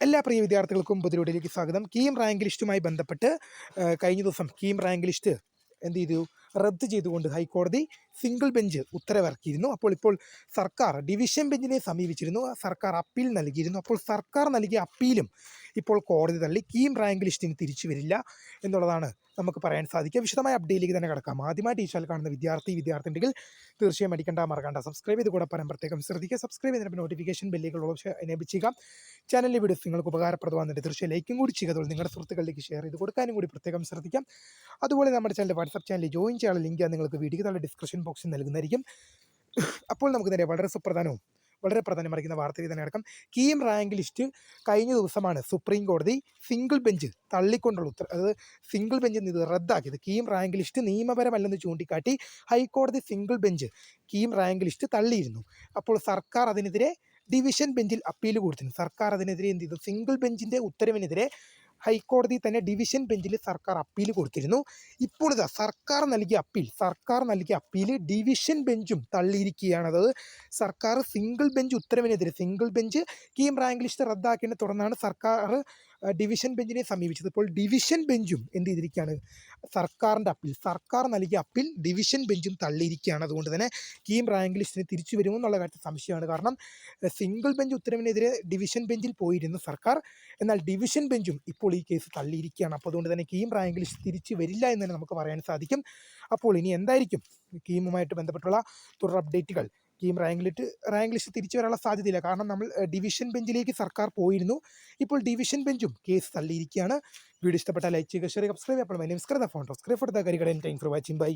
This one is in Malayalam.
എല്ലാ പ്രിയ വിദ്യാർത്ഥികൾക്കും പുതിയയിലേക്ക് സ്വാഗതം. കീം റാങ്ക് ലിസ്റ്റുമായി ബന്ധപ്പെട്ട് കഴിഞ്ഞ ദിവസം കീം റാങ്ക് ലിസ്റ്റ് എന്ത് ചെയ്തു? റദ്ദ് ചെയ്തുകൊണ്ട് ഹൈക്കോടതി സിംഗിൾ ബെഞ്ച് ഉത്തരവിറക്കിയിരുന്നു. അപ്പോൾ ഇപ്പോൾ സർക്കാർ ഡിവിഷൻ ബെഞ്ചിനെ സമീപിച്ചിരുന്നു. സർക്കാർ അപ്പീൽ നൽകിയിരുന്നു. അപ്പോൾ സർക്കാർ നൽകിയ അപ്പീലും ഇപ്പോൾ കോടതി തള്ളി കീം റാങ്ക് ലിസ്റ്റിന് തിരിച്ചു വരില്ല എന്നുള്ളതാണ് നമുക്ക് പറയാൻ സാധിക്കുക. വിശദമായ അപ്ഡേറ്റിലേക്ക് തന്നെ കിടക്കാം. ആദ്യമായി ടീച്ചറിൽ കാണുന്ന വിദ്യാർത്ഥി വിദ്യാർത്ഥി ഉണ്ടെങ്കിൽ തീർച്ചയായും അടിക്കേണ്ട മറക്കണ്ട. സബ്സ്ക്രൈബ് ചെയ്ത് കൂടെ പറയാൻ പ്രത്യേകം ശ്രദ്ധിക്കുക. സബ്സ്ക്രൈബ് ചെയ്തിട്ട് നോട്ടിഫിക്കേഷൻ ബെല്ലുകൾ എനേബിൾ ചെയ്യുക. ചാനലിലെ വീഡിയോസ് നിങ്ങൾക്ക് ഉപകാരപ്രദമാകുന്നുണ്ട്. തീർച്ചയായും ലൈക്കും കൂടി ചെയ്യുക. നിങ്ങളുടെ സുഹൃത്തുക്കളിലേക്ക് ഷെയർ ചെയ്ത് കൊടുക്കാനും കൂടി പ്രത്യേകം ശ്രദ്ധിക്കാം. അതുപോലെ നമ്മുടെ ചാനൽ വാട്സപ്പ് ചാനൽ ജോയിൻ ചെയ്യാനുള്ള ലിങ്ക് നിങ്ങൾക്ക് വീഡിയോ താഴെ ഡിസ്ക്രിപ്ഷൻ ബോക്സിൽ നൽകുന്നതായിരിക്കും. അപ്പോൾ നമുക്ക് നേരെ വളരെ സുപ്രധാനവും വളരെ പ്രാധാന്യമറിക്കുന്ന വാർത്തയിൽ തന്നെ അടക്കം കീം റാങ്ക് ലിസ്റ്റ് കഴിഞ്ഞ ദിവസമാണ് സുപ്രീം കോടതി സിംഗിൾ ബെഞ്ച് തള്ളിക്കൊണ്ടുള്ള ഉത്തര അതായത് സിംഗിൾ ബെഞ്ച് ഇത് റദ്ദാക്കിയത്. കീം റാങ്ക് ലിസ്റ്റ് നിയമപരമല്ലെന്ന് ചൂണ്ടിക്കാട്ടി ഹൈക്കോടതി single bench KEAM rank list തള്ളിയിരുന്നു. അപ്പോൾ സർക്കാർ അതിനെതിരെ ഡിവിഷൻ ബെഞ്ചിൽ അപ്പീൽ കൊടുത്തിരുന്നു. സർക്കാർ അതിനെതിരെ എന്ത് ചെയ്തു? സിംഗിൾ ബെഞ്ചിന്റെ ഉത്തരവിനെതിരെ ഹൈക്കോടതി തന്നെ ഡിവിഷൻ ബെഞ്ചിൽ സർക്കാർ അപ്പീൽ കൊടുത്തിരുന്നു. ഇപ്പോൾ ഇതാ സർക്കാർ നൽകിയ അപ്പീൽ സർക്കാർ നൽകിയ അപ്പീൽ ഡിവിഷൻ ബെഞ്ചും തള്ളിയിരിക്കുകയാണ്. അതായത് സർക്കാർ സിംഗിൾ ബെഞ്ച് ഉത്തരവിനെതിരെ single bench KEAM rank list റദ്ദാക്കിയതിനെ തുടർന്നാണ് സർക്കാർ ഡിവിഷൻ ബെഞ്ചിനെ സമീപിച്ചത്. ഇപ്പോൾ ഡിവിഷൻ ബെഞ്ചും എന്ത് ചെയ്തിരിക്കുകയാണ്? സർക്കാരിന്റെ അപ്പീൽ സർക്കാർ നൽകിയ അപ്പീൽ ഡിവിഷൻ ബെഞ്ചും തള്ളിയിരിക്കുകയാണ്. അതുകൊണ്ട് തന്നെ കീം റാങ്ക് ലിസ്റ്റിന് തിരിച്ചു വരുമോ എന്നുള്ള കാര്യത്തിൽ സംശയമാണ്. കാരണം സിംഗിൾ ബെഞ്ച് ഉത്തരവിനെതിരെ ഡിവിഷൻ ബെഞ്ചിൽ പോയിരുന്നു സർക്കാർ. എന്നാൽ ഡിവിഷൻ ബെഞ്ചും ഇപ്പോൾ ഈ കേസ് തള്ളിയിരിക്കുകയാണ്. അപ്പോൾ അതുകൊണ്ട് തന്നെ കീം റാങ്ക് ലിസ്റ്റ് തിരിച്ചു വരില്ല എന്ന് തന്നെ നമുക്ക് പറയാൻ സാധിക്കും. അപ്പോൾ ഇനി എന്തായിരിക്കും? കീമുമായിട്ട് ബന്ധപ്പെട്ടുള്ള തുടർ അപ്ഡേറ്റുകൾ KEAM rank list rank list തിരിച്ചു വരാനുള്ള സാധ്യതയില്ല. കാരണം നമ്മൾ ഡിവിഷൻ ബെഞ്ചിലേക്ക് സർക്കാർ പോയിരുന്നു. ഇപ്പോൾ ഡിവിഷൻ ബെഞ്ചും കേസ് തള്ളിയിരിക്കുകയാണ്. വീഡിയോ ഇഷ്ടപ്പെട്ട ലൈക്ക് ചെയ്യുക ഷെയർ സബ്സ്ക്രൈബ് അപ്പോൾ my name scribe phone subscribe for the for watching bye